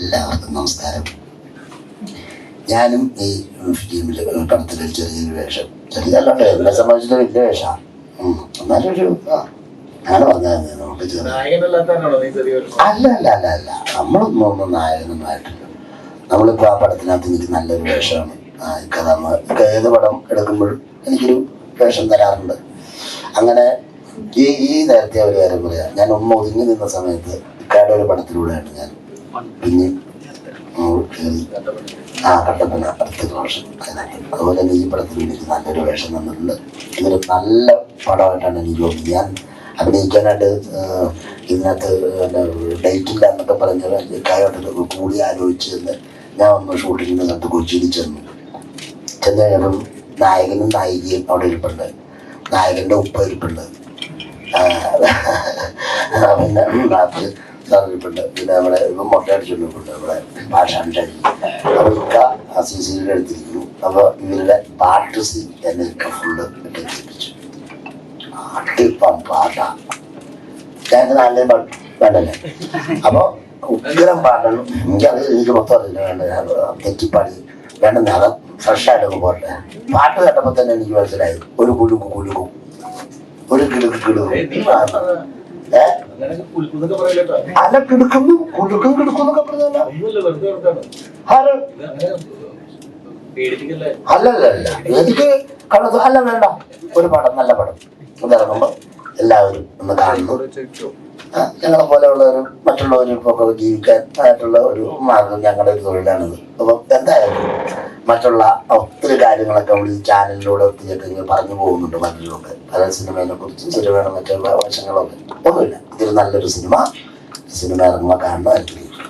എല്ലാവർക്കും നമസ്കാരം. ഞാനും ഈ ഫിലിമിൽ പടത്തിൽ ചെറിയൊരു വേഷം. ചെറിയല്ലാണ്ട് എന്നെ സംബന്ധിച്ചിട്ട് വലിയ വേഷമാണ്. എന്നാലും ഒരു അങ്ങനെ വന്നായിരുന്നു നമുക്ക് അല്ല അല്ല അല്ല അല്ല. നമ്മളൊന്നും ഒന്നും നായകനൊന്നും ആയിട്ടില്ല നമ്മളിപ്പോൾ ആ പടത്തിനകത്ത് എനിക്ക് നല്ലൊരു വേഷമാണ്. ഇക്ക തന്ന് ഏത് പടം എടുക്കുമ്പോഴും എനിക്കൊരു വേഷം തരാറുണ്ട്. അങ്ങനെ ഈ ഈ നേരത്തെ ഒരു കാര്യം പറയാം. ഞാൻ ഒന്ന് ഒതുങ്ങി നിന്ന സമയത്ത് ഇക്കയുടെ ഒരു പടത്തിലൂടെയാണ് ഞാൻ പിന്നെ ആ കട്ടപ്പന അടുത്ത വർഷം അതുപോലെ തന്നെ ഈ പടത്തിൽ എനിക്ക് നല്ലൊരു വേഷം തന്നിട്ടുണ്ട്. ഇതൊരു നല്ല പടമായിട്ടാണ് എനിക്ക് തോന്നുന്നത്. ഞാൻ അഭിനയിക്കാനായിട്ട് ഇതിനകത്ത് ഡേറ്റ് ഇല്ല എന്നൊക്കെ പറഞ്ഞ് കാര്യമായിട്ട് കൂടി ആലോചിച്ച് എന്ന് ഞാൻ ഒന്ന് ഷൂട്ടിങ്ങിന് കണ്ട് കൊച്ചിയിൽ ചെന്നു. ചെന്ന് കഴിഞ്ഞപ്പം നായകനും നായികയും അവിടെ ഇരിപ്പുണ്ട്. നായകന്റെ ഉപ്പ ഇരിപ്പുണ്ട്. പിന്നെ ഇരിപ്പുണ്ട് പിന്നെ നമ്മുടെ ഇപ്പം മൊട്ടയടിച്ചിട്ടുണ്ട് നമ്മുടെ ഭാഷാന്റെ അവർക്ക് ആ സി സിയുടെ എടുത്തിരിക്കുന്നു. അപ്പോൾ ഇവരുടെ പാട്ട് സീൻ എന്നെ ഫുള്ള് പാട്ട് ഇപ്പം പാട്ട ഞാൻ നല്ല പാട്ട് വേണ്ടല്ലേ? അപ്പോൾ ഉഗ്രം പാട്ടണം. എനിക്കത് എനിക്ക് മൊത്തം അറിയില്ല. വേണ്ട തെറ്റിപ്പാടി. വേണ്ട അത് ഫ്രഷായിട്ടൊക്കെ പോട്ടെ. പാട്ട് കേട്ടപ്പോൾ തന്നെ എനിക്ക് മനസ്സിലായി. ഒരു കുലുക്കു കുലുക്കും. ഒരു കിടുക്ക് കിടുക്കും. അല്ല കിടക്കുന്നു. കുലുക്കും കിടക്കുന്നൊക്കെ പറഞ്ഞല്ല അല്ലല്ല അല്ല എനിക്ക് കണ്ടത് അല്ല വേണ്ട. ഒരു പടം നല്ല പടം. ഇതിറങ്ങുമ്പോൾ എല്ലാവരും ഒന്ന് കാണുന്നു ഞങ്ങളെ ഞങ്ങളെ പോലെയുള്ളവരും മറ്റുള്ളവരും ഒക്കെ ജീവിക്കാൻ ആയിട്ടുള്ള ഒരു മാർഗം ഞങ്ങളുടെ ഒരു തൊഴിലാണിത്. അപ്പം എന്തായാലും മറ്റുള്ള ഒത്തിരി കാര്യങ്ങളൊക്കെ നമ്മൾ ഈ ചാനലിലൂടെ ഒത്തിരിയൊക്കെ പറഞ്ഞു പോകുന്നുണ്ട് മറ്റുള്ളവർക്ക് പല സിനിമയെ കുറിച്ചും സിനിമയുടെ മറ്റുള്ള വശങ്ങളൊക്കെ. ഒന്നുമില്ല. ഇതൊരു നല്ലൊരു സിനിമ. സിനിമ ഇറങ്ങുമ്പോൾ കാണുന്നതായിരിക്കും.